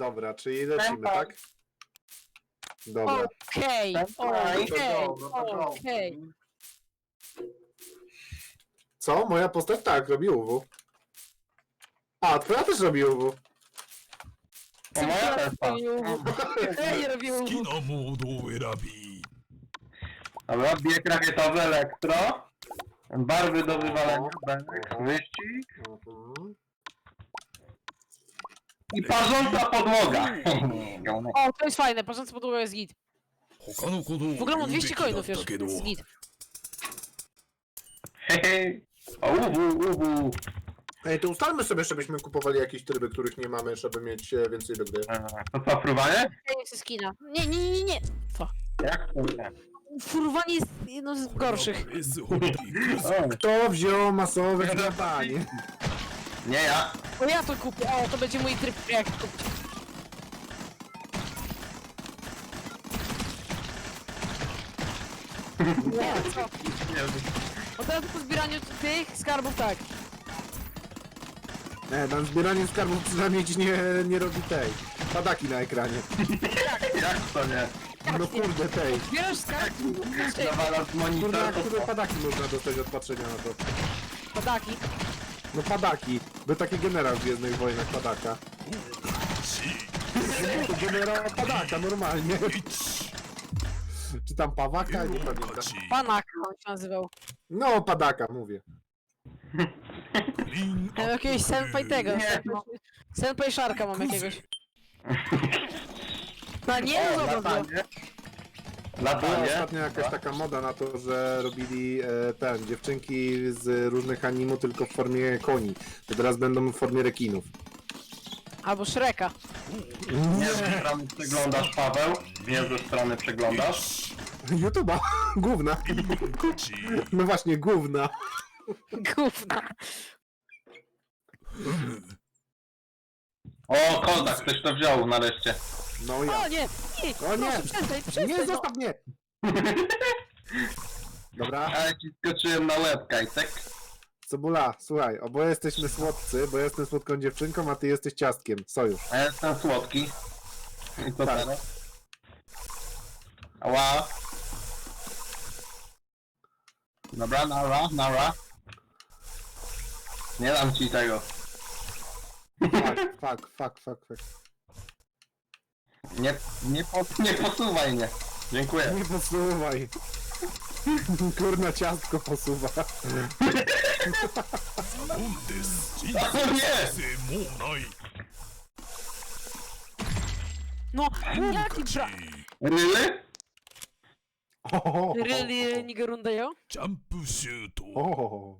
Dobra, czyli lecimy, tak? Dobra. Okej, okej, okej. Co? Moja postać? Tak, robi UW. A, twoja też robi UW. To moja pepa. Ej, robił Kino módu wyrabi. Dobra, bieg rakietowy, elektro. Barwy do wywalenia, bęk, wyścig. Mhm. I parząca podłoga. O, to jest fajne, parząca podłoga jest git. W ogóle mam 200 coinów już, jest git. Hehe. O, ubu, ubu. Ej, to ustalmy sobie, żebyśmy kupowali jakieś tryby, których nie mamy, żeby mieć e, więcej wygry. A, To fruwanie? Ja nie chcę skina. Nie, nie, nie, nie, Jak kurde. Furwanie jest jedno z gorszych. Kto wziął masowe chlebanie? Nie ja. O, ja to kupię. O, to będzie mój tryb, jak kupić. Nie, co? Od razu po zbieraniu tych skarbów tak. Nie, tam zbieranie skarbów przynajmniej ci nie, nie robi tej. Padaki na ekranie. Jak to nie? No kurde, tej. Zbierasz skarb, Zawala z Kurde, jak padaki można dostać od patrzenia na to? padaki. No padaki. Był taki generał w jednej wojnach padaka. Generał padaka, normalnie. Czy tam pawaka? Nie pamiętam. Panaka, on się nazywał. No, padaka, mówię. Mam jakiegoś senpai tego. Senpai szarka mam jakiegoś. No nie, no, no, no. dobra latanie. Była Latanie. ostatnio jakaś taka moda na to, że robili e, ten, dziewczynki z różnych animu tylko w formie koni. To teraz będą w formie rekinów. Albo Shreka. Nie ze strony przeglądasz, Paweł. Nie ze strony przeglądasz. YouTube'a, główna. No właśnie, główna. Gówna. O, Kodak, ktoś to wziął nareszcie. No O ja. nie, nie, O nie. proszę, przestań, przestań. Nie, no. zostaw mnie! Dobra, A ja ci skoczyłem na łeb, Kajtek. Cebula, słuchaj, oboje jesteśmy słodcy, bo ja jestem słodką dziewczynką, a ty jesteś ciastkiem. Sojusz. A ja jestem słodki. I co Tak. teraz? Ała. Dobra, nara, nara. Nie dam ci tego. Fuck, fuck, fuck, fuck, fuck. Nie, nie, po, nie posuwaj mnie. Dziękuję. Nie posuwaj. Kurna ciastko posuwa. なんです人あすげえ生もうない No, jaki 勝ち bra... Ryly? O, Really, Nigerundejo? ジャンプシュート o,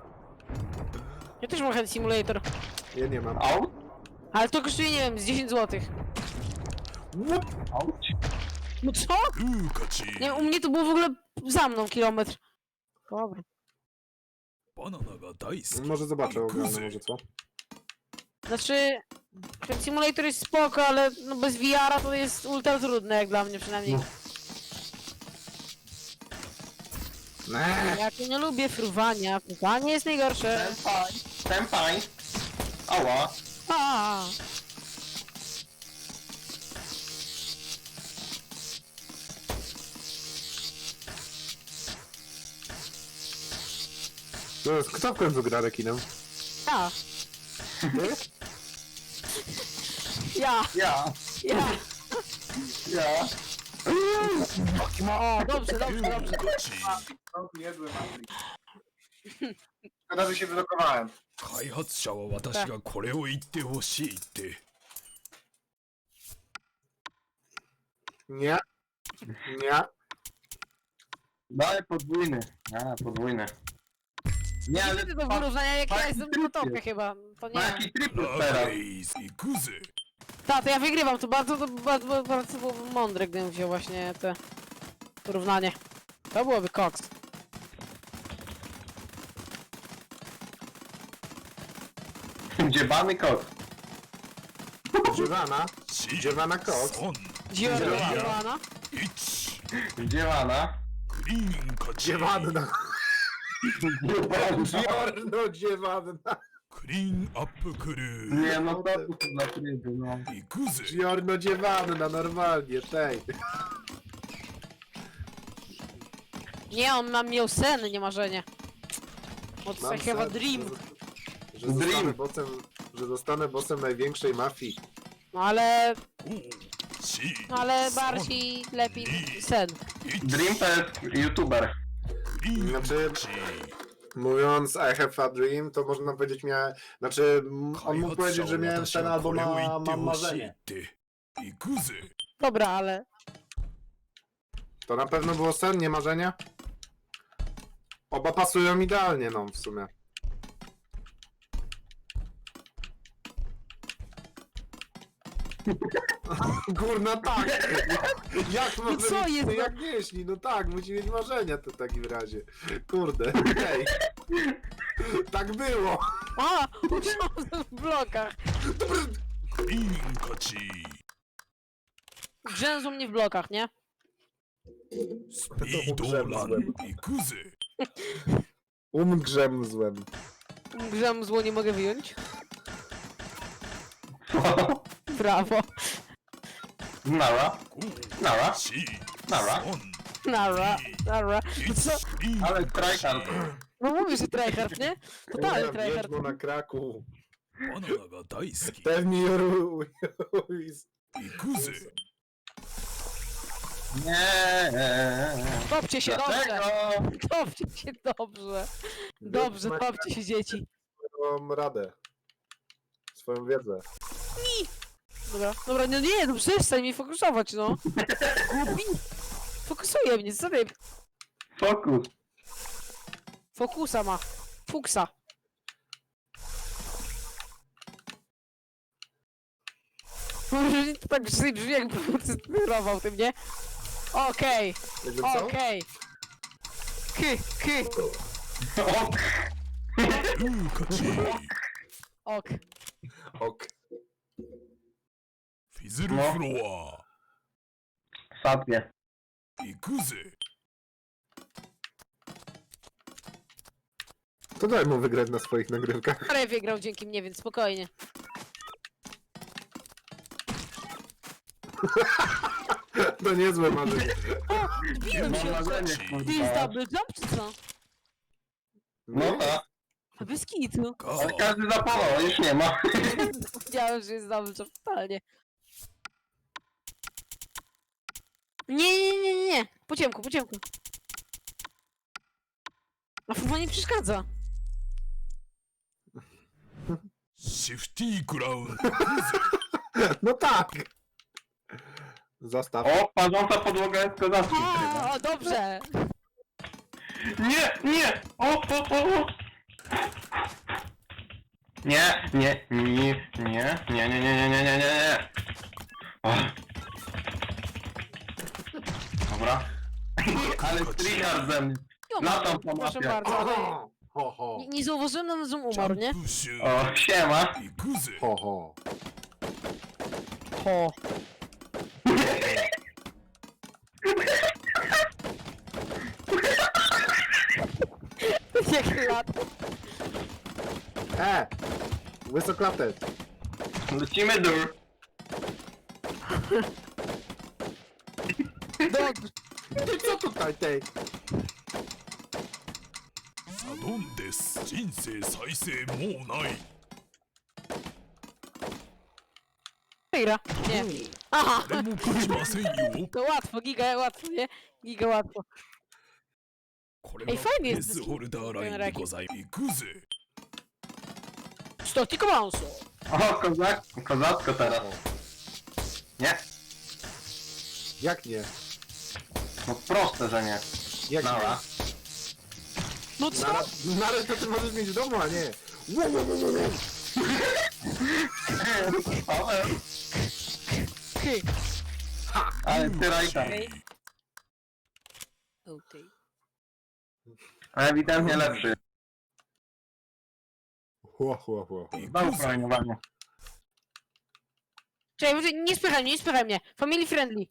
Ja też mam Hand Simulator. Ja nie mam. Out? Ale to kosztuje, nie wiem, z 10 zł. Łup. Out? No co? グー勝ち Nie, u mnie to było w ogóle za mną kilometr. Dobra. バナナが大好き Może zobaczę oglądam, może co? Znaczy, Hand Simulator jest spoko, ale no bez VR-a to jest ultra trudne, jak dla mnie przynajmniej. Nee. Ja tu nie lubię fruwania, fruwanie jest najgorsze. Senpai. Senpai! Ała! A. No, jest- kto w końcu gra rekinem? Ja. Ty? Ja. Ja! Ja. Ja! O, dobrze, dobrze, dobrze. Jedły mam. Szkoda, że się wylokowałem. 開発者は私がこれを言ってほしいって Nie. Nie. Daj podwójny. A, podwójny. Nie, Nie ale ale do wyrównania, jak ja fajny jestem tryb na topie jest. chyba. To ma nie. jaki tryb ラ teraz. フェイズ行くぜ Ta, to ja wygrywam, to bardzo, to bardzo, bardzo byłoby mądre, gdybym wziął właśnie te porównanie. To byłoby koks. Dziebany kot. Dziewana, 4 dziewana koks. 3 Dziurana. 1 Dziewana. クリーン勝ち Dziewanna. Giorno dziewanna. クリーンアップクルー Nie no, to tu za tryby, no. 行くぜ Giorno dziewanna, normalnie, tej. Nie, on ma miał sen, nie marzenie. Od Mam I have a sen, dream. Że, że zostanę Dream. bossem, że zostanę bossem największej mafii. No ale, 5 4 no ale bardziej lepiej sen. Dream to jest youtuber. クリーン Znaczy, 勝ち mówiąc I have a dream, to można powiedzieć miałem, znaczy m, on mógł powiedzieć, że miałem sen albo ma, mam marzenie. て行くぜ Dobra, ale... To na pewno było sen, nie marzenie? Oba pasują idealnie, no w sumie. Górna tak! Jak no co mieć, jest, no? jak nie jeśli? No tak, musi mieć marzenia to w takim razie. Kurde, hej. Tak było! A! Usiądę w blokach! Bingo ci! Grzęzu mnie w blokach, nie? Idolan i kuzy! Umgrzem złem. Zło nie mogę wyjąć Brawo. Nara. 5 Nara. 4 Nara. 3 Nara, nara. No co? 2 Ale tryhard. No mówisz, że tryhard, nie? Totalny Kurna, tryhard. wiedźmo na kraku. バナナが大好き Tell me your... 行くぜ Nie. Topcie się dobrze. Dlaczego? Topcie się dobrze. Dobrze, topcie się dzieci. Swoją radę. Swoją wiedzę. Dobra, dobra, no nie, no przestań mi fokusować, no. Gubi. Fokusuje mnie, co ty? Fokus. Fokusa ma. Fuksa. Może to tak brzmi, brzmi jakby sterował tym, nie? Okej, okej. Ky, ky, ok. Ok. Ok. フィズルフロア Satnie. 行くぜ To daj mu wygrać na swoich nagrywkach. Ale wygrał dzięki mnie, więc spokojnie. To niezłe marzenie. O, wbiłem Mam się. marzenie, Ty jest kurwa. double jump, czy co? No tak. A Bez kitu. ガ Ale każdy zapalał, już nie ma. Wiedziałem, że jest double jump, totalnie. Nie, nie, nie, nie, nie. Po ciemku, po ciemku. A fuma nie przeszkadza. シフティークラウン No tak. Zostaw. O, padąca podłoga jest kozackim trybem. O, dobrze. Nie, nie! O, o, o, o! Nie, nie, nie, nie, nie, nie, nie, nie, nie, nie, nie, nie. O. Dobra. Ale streamer ze mnie. Latam po proszę mapie. bardzo. ej, Ho, ho, Nie, nie zauważyłem, na Zoom umarł, nie? O, siema. i guzy. ho, ho. Ho. Jak lat. E! Wysoklatec! Lecimy dur. 大体サドンデス人生再生もうない Chwila. Nie. Aha! Temu kurwa seniu. To łatwo, giga łatwo, nie? Giga łatwo. これはえファインで S すホルダーラインでございます。行くぜ Stotik bounce! O, kozak, kozatko teraz. Nie? Jak nie? No proste, że nie. Jak Nara. No co? Naraz, naraz to ty możesz mieć w domu, a nie. Wo, wo, wo. Paweł. Okej. Ale ty rajta. Okej. Okej. A ewidentnie lepszy. Chła, chła, chła. Znowu promieniowanie. Czekaj, może nie spychaj mnie, nie spychaj mnie. Family friendly.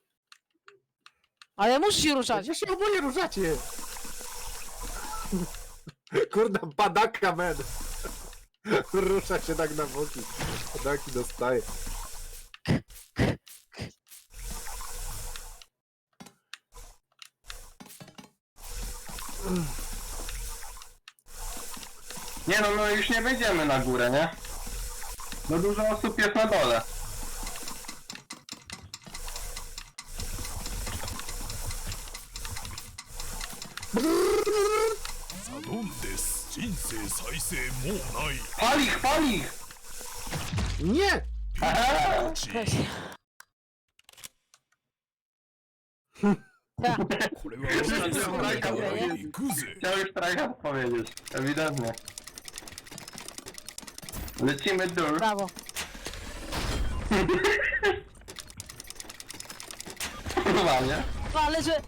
Ale muszę się ruszać. Gdzie się oboje ruszacie? Kurda, padaka, men. Rusza się tak na boki. Padaki dostaje. Nie no, no już nie wejdziemy na górę, nie? No dużo osób jest na dole. サドンです人生再生もうない Pal ich, pal ich! Nie! Aha! ち Weź. Tak. これは Dobra, 行くぜ Chciał już tryhard powiedzieć, ewidentnie. Lecimy dur. Brawo. Chyba, nie? No ale że...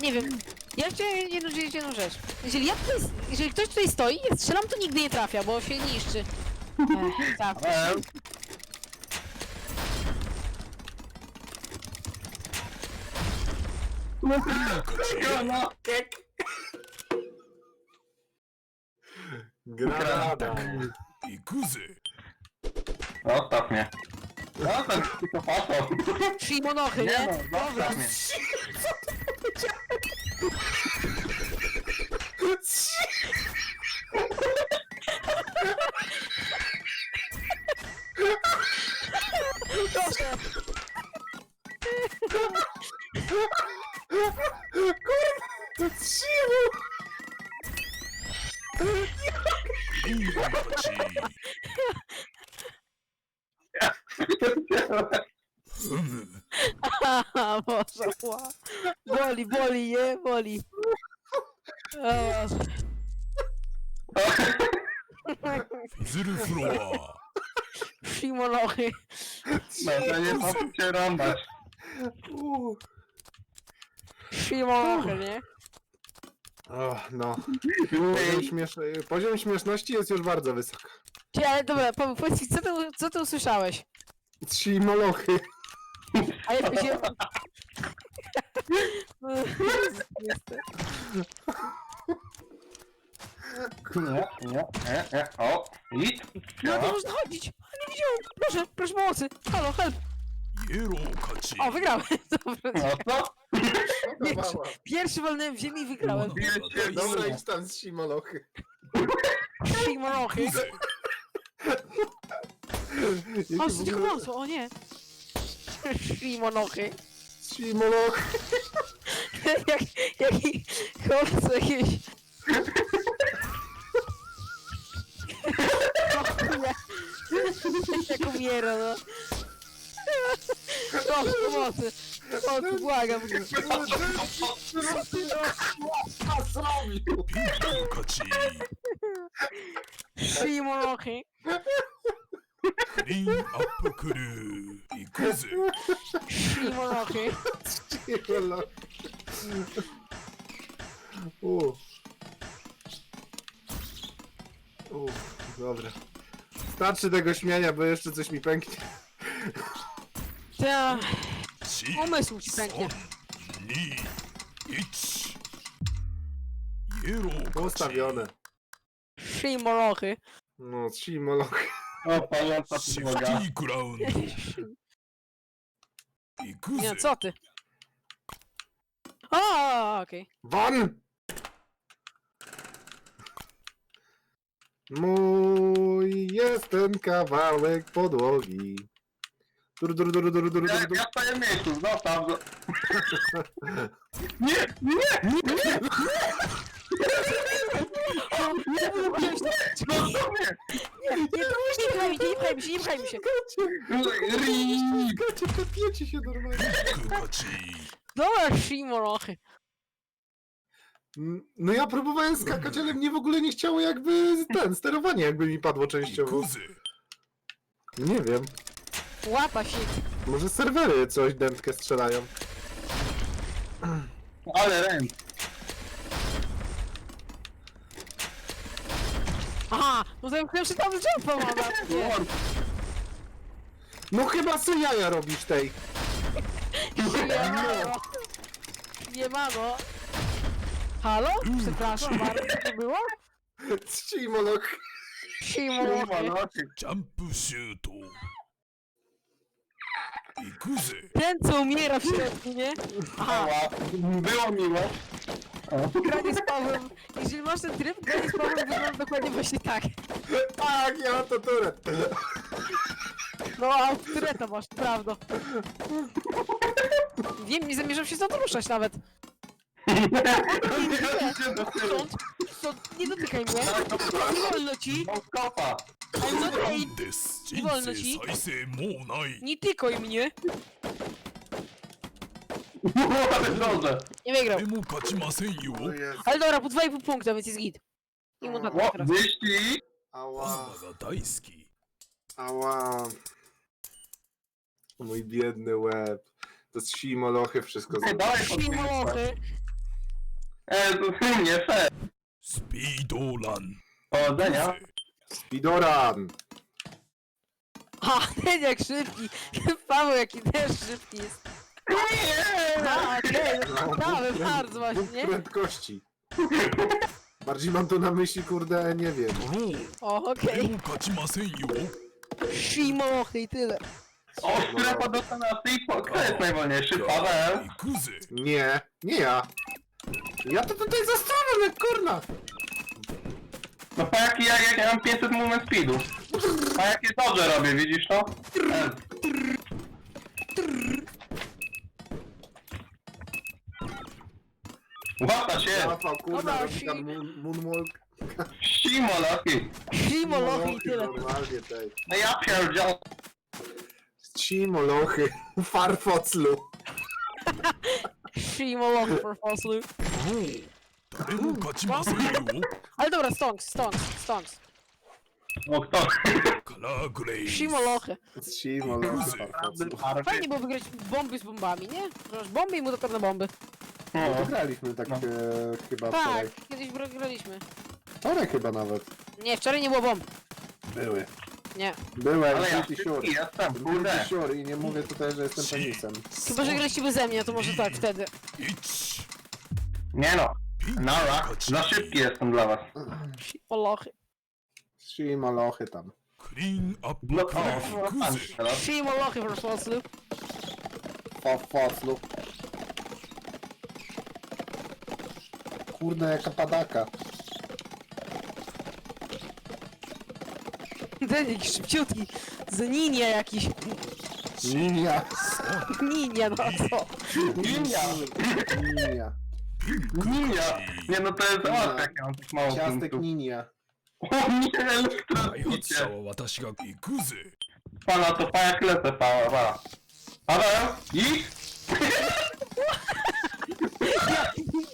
Nie wiem. ja jeszcze jedną, jedną rzecz. Jeżeli, ja tutaj, jeżeli ktoś tutaj stoi, jak strzelam, to nigdy nie trafia, bo się niszczy. Ech, tak. Eee. Granatek! Granata! I kuzy! Zostaw mnie. No, Zostaw, psychopato! Trzy monochy, nie? nie? No, Dobra. Co ty powiedziałeś? Kurwa! Cicho! いい子たちふむ Haha, Boże, ła. Boli, boli, nie? Boli. O, Boże. フィズルフロア Shimonochy. No to nie po co się rąbać. U. Shimonochy, nie? O, no. Poziom, śmiesz... Poziom śmieszności jest już bardzo wysoki. Ty, ale dobra, po- powiedz mi, co ty, co ty usłyszałeś? Trzy molochy. A ja powiedziałem... No. Nie, nie, nie, nie. O, idź. No to No. można chodzić. Nie widziałem. Proszę, proszę pomocy. Halo, help. イエロー勝ち O, wygrałem. Dobra. No co? Pierwszy, pierwszy walnąłem w ziemi i wygrałem. Dobra, idź tam z simolochy. Shimonochy. 行くぜ O, co tylko mocno, o nie. Shimonochy. Simolochy. Jak, jaki chłopcy jakieś... Jak umiera, no. Proszę pomocy! Pomocy, błagam! Co zrobił? Pierdolko ci! Shimoroki! Ring Apokuru! I kuzy! Shimoroki! Uff, dobra. Starczy tego śmiania, bo jeszcze coś mi pęknie. Ta... Umysł ci pęknie. Ustawione. Trzy molochy. No, trzy molochy. O, paląca przymoga. シフティークラウンド行く Nie, co ty? A, okej. Wan! Mój jest ten kawałek podłogi. Dur dur dur dur dur Ja, dur. ja stoję w miejscu, zostaw go. Nie, nie, nie, nie! Nie mówisz, zostaw mnie! Nie pchaj mi nie pchaj mi się, nie pchaj mi się. Rii! Gacie, kapiecie się normalnie. Dobra, Shimorochy. Mm, No ja próbowałem skakać, ale mnie w ogóle nie chciało jakby ten, sterowanie jakby mi padło częściowo. Kuzy. Nie wiem. Łapa się. Może serwery coś dętkę strzelają. Ale ręk. Aha, no zamknąłem się tam z jumpa, No chyba se jaja robisz tej. Nie mamo. No. Nie. Halo? Przepraszam bardzo, co to było? Cimolog. Simo. Kurwa, Jump shootu i. Ten co umiera w środku, nie? Aha, Było miło. granie z Pawłem. Jeżeli masz ten tryb, granie z Pawłem wygląda dokładnie właśnie tak. Tak, ja mam to turet. No, a które to masz, prawda. Wiem, nie zamierzam się stąd ruszać nawet. Nie, nie, nie, nie dotykaj mnie. Tak, nie I'm not な paid. んです人今の生日再生もうない Nie tykaj mnie. Ale dobrze. Nie wygrał. でも勝ちませんよ O jest. Ale dobra, po 2,5 punkta, więc jest git. I mu tak O, teraz. wyścig. パ Ała, ンダが大好き ała. Mój biedny łeb. To z simolochy wszystko Ej, zrobił. Dawaj Simolochy. E, to nie fair. スピードラン Powodzenia. Speedorun. A, ten jak szybki. Paweł, jaki też szybki jest. A, okej, No, damy bóg bardzo pręd- właśnie. bóg prędkości. Bardziej mam tu na myśli, kurde, nie wiem. ドロー O, で okej. も勝ちませんよ Simolochy i tyle. Ostre podotonaty i po... Kto jest najwolniejszy? Paweł? 行くぜ Nie, nie ja. Ja to tutaj zastanę, kurna. No pa jaki jak, jak ja mam 500 movement speedu. A jakie dobrze robię, widzisz to? E, Łata się! Rafał, kurna, Dobra, robi si- tam moon- moonwalk. Simolaki! Simolochy i tyle. Normalnie tej. No ja pierdziel... Simolochy. Farfoclu. Simolochy for foslu. ドロー誰も勝ちませんよ ale dobra, stonks, stonks, stonks. O, kto? Shimo lochy. Z Shimon. Fajnie było wygrać bomby z bombami, nie? Wrzucasz bomby i mu dokładne bomby. No to graliśmy tak No. e, chyba Tak, wczoraj. kiedyś graliśmy. Wczoraj chyba nawet. Nie, wczoraj nie było bomb. Były. Nie. Byłem Ale ja, Beauty Shore. ja tam, Beauty kurde. I nie mówię tutaj, że jestem penisem. Chyba, że graliśmy ze mnie, to może tak wtedy. Nie no, Nara, na szybki jestem dla was. Polochy. Trzy tam. Clean up No, o, no, pan no, no, Kuzy. teraz. Trzy po prostu. Kurde, jaka padaka. Ten jakiś szybciutki. Z ninia jakiś. Linia. Ninia, no co? Linia. Linia. No ninja! Nie no to jest załatwia, jak mam tak mało Ciastek ninja. O nie, Daj elektronicie! odsał, watashi ga ikuzy. Pana to pa jak lecę, pa, pa. Paweł? I?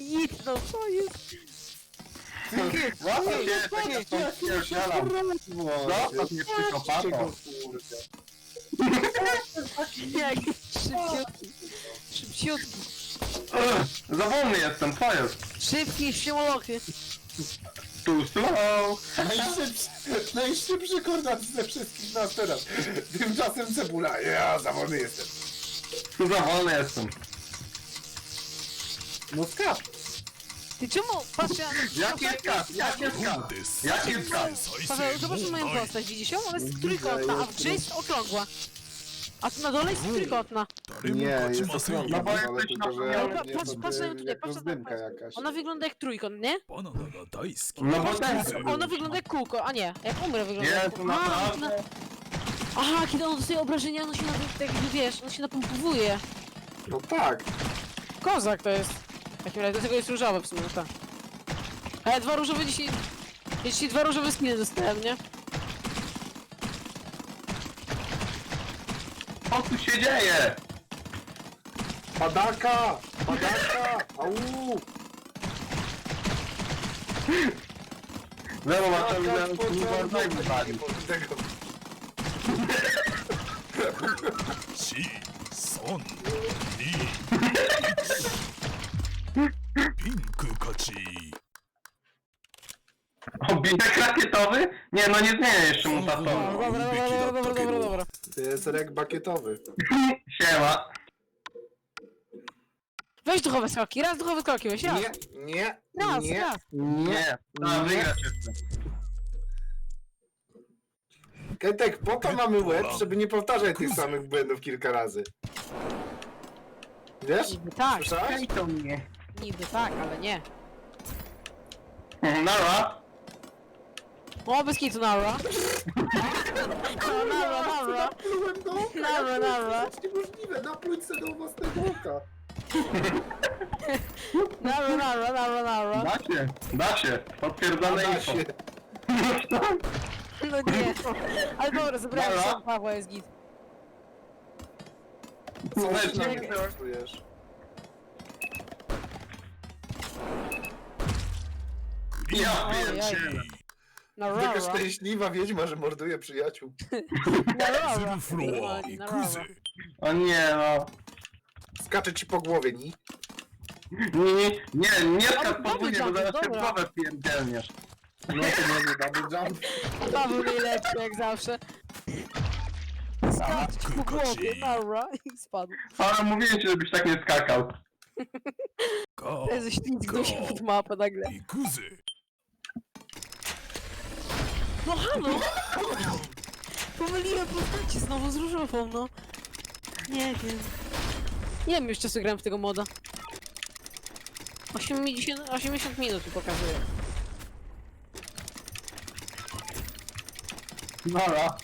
Nic, no co jest? Łapie się, tak jak to spierdzielam. Zostaw mnie psychopatą. Jak szybciutki. Szybciutki. Ugh, Za wolny jestem, co jest? Szybki, siłoloki. Tu slow! Najszybszy, najszybszy koordynat ze wszystkich nas teraz. Tymczasem cebula. Ja zawolny jestem. Tu za wolny jestem. No skap. Ty czemu patrzę na... Jaki skap? Jaki skap? Jaki skap? Paweł, zobacz moją postać, widzisz ją? Ona jest trójkątna, a w jest okrągła. A tu na dole jest wilgotna. Nie, jest to trójkąt, No bo jesteś na- Ale no patrz- patrz na tutaj, patrz na Ona wygląda jak trójkąt, nie? No bo. Ona wygląda jak kółko, a nie, jak umrę wygląda Nie, jak to kółko. Naprawdę. Aha, kiedy on dostaje obrażenia, on się na tak wiesz, on się napompowuje. No tak. Kozak to jest. W takim razie, dlatego jest różowe w sumie, tak. Ale dwa różowe dzisiaj... Dzisiaj dwa różowe skiny dostałem, nie? Co tu się dzieje? Padaka! Padaka! Au! Zero ma to Padaka, widzę, pociągu. kurwa, wywalił. Tego. シー 3、2、1ピンク勝ち O, binek rakietowy? Nie, no nie zmienia jeszcze Dobra, mutatorów. dobra, dobra, dobra, dobra, dobra, dobra. To jest rek bakietowy. Siema. Weź duchowe skoki, raz duchowe skoki, weź raz. Nie, nie, Raz, nie, raz. Nie. Trzeba Nie. wygrać jeszcze. Kajtek, po to mamy łeb, żeby nie powtarzać tych samych błędów kilka razy. Wiesz? Niby tak, Słyszałeś? to mnie. niby tak, ale nie. Nara. O, bez kitu, Nara. Nara, Nara. Naplułem do oka! Dobra, jak dobra. To jest niemożliwe, napluć sobie do własnego oka. Nara, Nara, Nara, Nara. Da się. Da się. Potwierdzone Da info. się. No nie. Ale dobra, zebrałem Dobra. się, Pawła jest git. Na mnie mnie. czujesz? Ja Ojej. wiem na Taka szczęśliwa wiedźma, że morduje przyjaciół. Na rara. Zrufruo i kuzy. O nie, no. Skacze ci po głowie, ni. Nie, nie, nie, nie skacz po double płynie, bo zaraz się dobra. głowę pierdzielniesz. No to nie double jump. Paweł najlepszy jak zawsze. Skacz ci po głowie, nara i spadł. Ale mówiłem ci, żebyś tak nie skakał. Ko, Jezu, ślizgnął się pod mapę nagle. i kuzy. No halo! Pomyliłem postaci znowu z różową, no. Nie wiem. Nie wiem, już czasu gram w tego moda. 80, 80 minut mi pokazuje. Nara.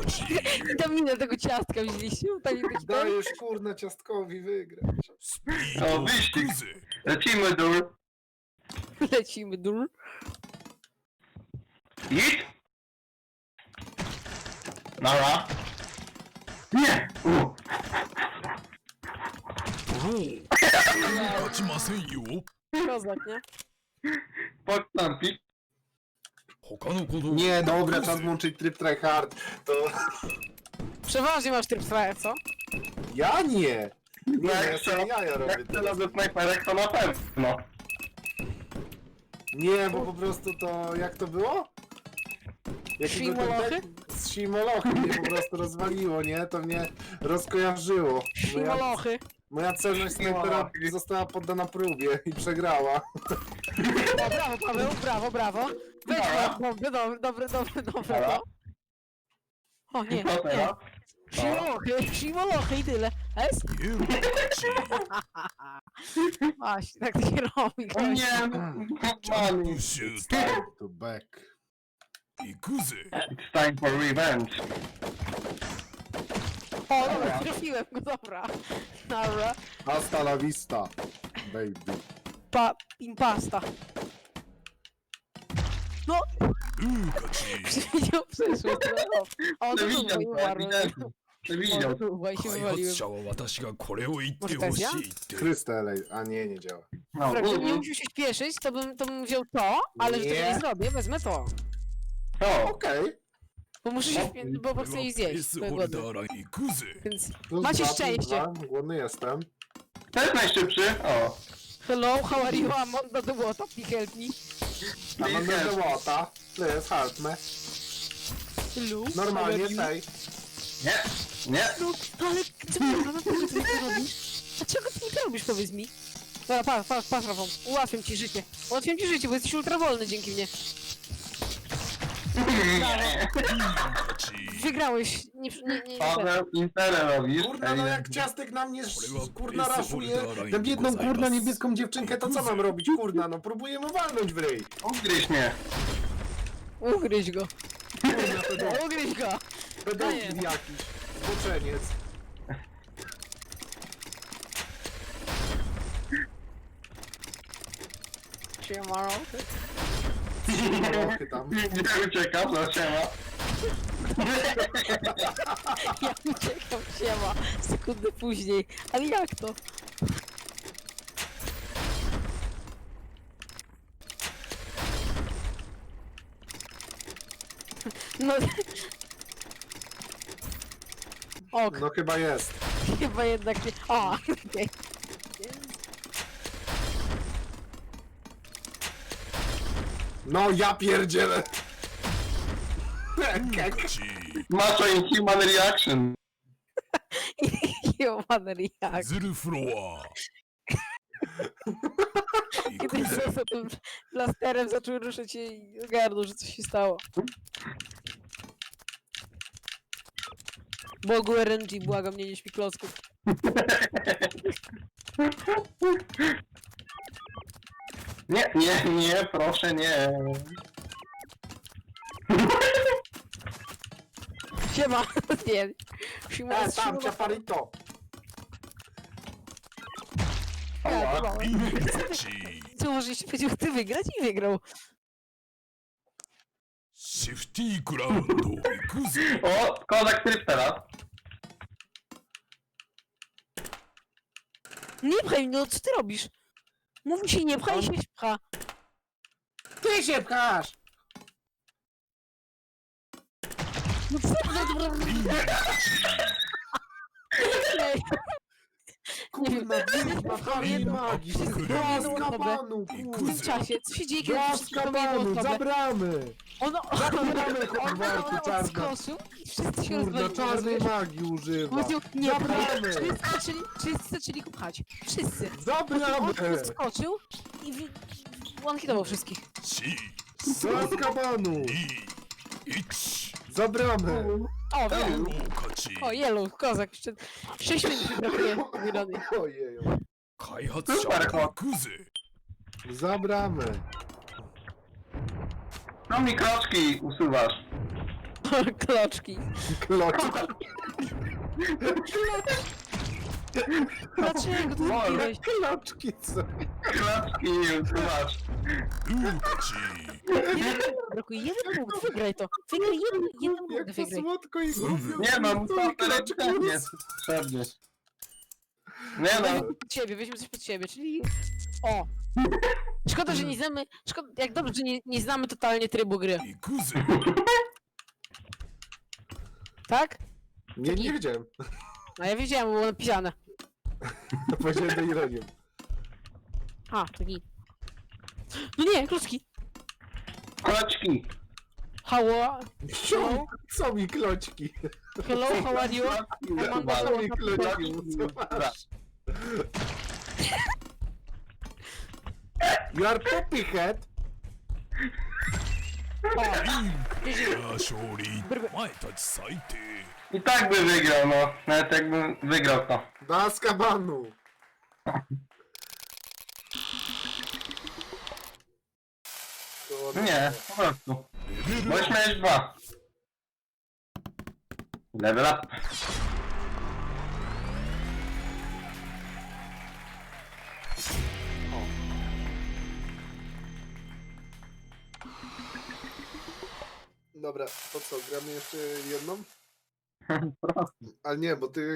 ピンク勝ち I tam minę tego ciastka wzięliście, tak jak taki Dajesz kurna ciastkowi wygrać. スピードを行くぜ Lecimy, dur. lecimy dur. Idź. Nara. Nie. U. ドロー勝ちませんよ Kozak, nie? Podstąpić. 他のことを Nie, dobra, czas włączyć tryb tryhard. To Przeważnie masz tryb tryhard, co? ja nie. Nie, Jak ja sobie jaja robię Jak teraz. ze snajperek, to na pewno. Nie, bo po prostu to, jak to było? Jaki był ten Shimolochy? Z Shimolochy mnie po prostu rozwaliło, nie? To mnie rozkojarzyło. Moja, Simolochy. Moja celność snajpera została poddana próbie i przegrała. O, brawo, Paweł, brawo, brawo. Weź no, Dobra. go, dobry, dobry, dobry, no. O nie, nie. teraz? Siłolochy, i tyle. Es? Właśnie, tak się robi. O nie! No, Manu. Shoes to back. i kuzy. It's time for revenge. O, dobra, trafiłem go, dobra. Dobra. Hasta la vista, baby. Pa, impasta. No, ルー勝ち przewidział przyszłość. no. A on to Przewidział długo i to, umarł. ewidentnie. Przewidział. On długo i się 開 wywaliłem. 発者は私がこれを言ってもしかしてほしいって。 Krystal, a nie, nie działa. No, Dobra, gdybym nie u, musiał się śpieszyć, to bym, to bym wziął to, ale że tego Nie. nie zrobię, wezmę to. to. Okej. bo muszę się, bo, bo chcę ich zjeść. i kuzy. Więc Plus macie dwa, szczęście. dwa, Głodny jestem. To jest najszybszy? O. Hello, how are you? I'm on the water, please help me. A mam do łota. To jest help me. Hello, Normalnie tej. Nie, nie. No, ale co? ty tak robisz? Dlaczego ty tak robisz, powiedz mi? Dobra, patrz, patrz, patrz, Ułatwiam ci życie. Ułatwiam ci życie, bo jesteś ultrawolny dzięki mnie. Wygrałeś. Nie, nie, nie, nie. Paweł, interę robisz. Kurna, no jak ciastek na mnie sz- kurna raszuje. Tę biedną kurna niebieską dziewczynkę, to co mam robić kurna? No próbuję mu walnąć w ryj. Ugryź mnie. Ugryź go. Kurna, Ugryź go. pedofil jakiś. Zboczeniec. Siemano. Tam. Gdzie uciekasz? No siema. Ja uciekam, siema. Sekundę później. Ale jak to? No... Ok, No chyba jest. chyba jednak nie... O, okej. No ja pierdzielę. 勝ち Macho Inhuman Reaction. Jomany jak. ズルフロア行 Kiedy くぜ został tym plasterem, zaczął ruszyć i ogarnął, że coś się stało. Bogu RNG, błagam, nie nieś mi klocków. Nie, nie, nie, proszę nie. Siema! Nie. Siema, E, tam, siema. ciaparito. Ja, Ała. chyba. いい勝ち Co, może się powiedział, ty wygrać i wygrał. シフティークラウンド行くぜ O, kozak tryb teraz. Nie pchaj, no co ty robisz? Mówi się nie pchaj i się pcha. Ty się pchasz! No co? Ej, Kurna, kurwa, fajnie magii. Łaska panu, W tym kurwa. czasie, co się dzieje, kiedy wszyscy Łaska robią jedną panu, osobę? zabramy. Ono, Zabramy Hogwartu ono odskoczył i wszyscy się Kurna, rozwalili, czarnej rozumiesz? magii używa. Powiedział, nie. Zabramy. Wszyscy zaczęli, wszyscy zaczęli go pchać. Wszyscy. On Zabramy. odskoczył i wi- on hitował wszystkich. 4 Łaska panu. 2 1 Zabramy. O, wiem. の勝ち O, yellow, kozak, jeszcze 6 minut mi brakuje wyrody. Ojeju. 開発者行くぜ Zabramy. No mi kroczki usuwasz. Kloczki. Kloczki. Dlaczego ty zrobiłeś? Klaczki, co? Klapki, zobacz. Dupci! Jeden punkt, brakuje, jeden punkt, wygraj to. Wygraj jeden, jeden punkt, Jak to wygraj. słodko i głupio. Nie mam, to i klaczki. czterech jest. Czterdzieści. Nie mam. Weźmy pod weźmy coś pod siebie, czyli... O! Szkoda, że nie znamy... Szkoda, jak dobrze, że nie, nie znamy totalnie trybu gry, I kuzy! tak? Nie, nie wiedziałem. No ja wiedziałem, bo było napisane. Powiedziałem to ironią. A, to nie. No nie, klocki. kroczki. How, Co, co mi kloczki? hello, how are you? Kroczki mam. Co mi kloczki? Co masz? You are poppy head. O, いや勝利前たち最低 I tak by wygrał, no. Nawet jakbym wygrał to. Do Azkabanu. To- Nie, po prostu. レベル Bo już miałeś dwa. Level up. Dobra, to co, gramy jeszcze jedną? Ale nie, bo ty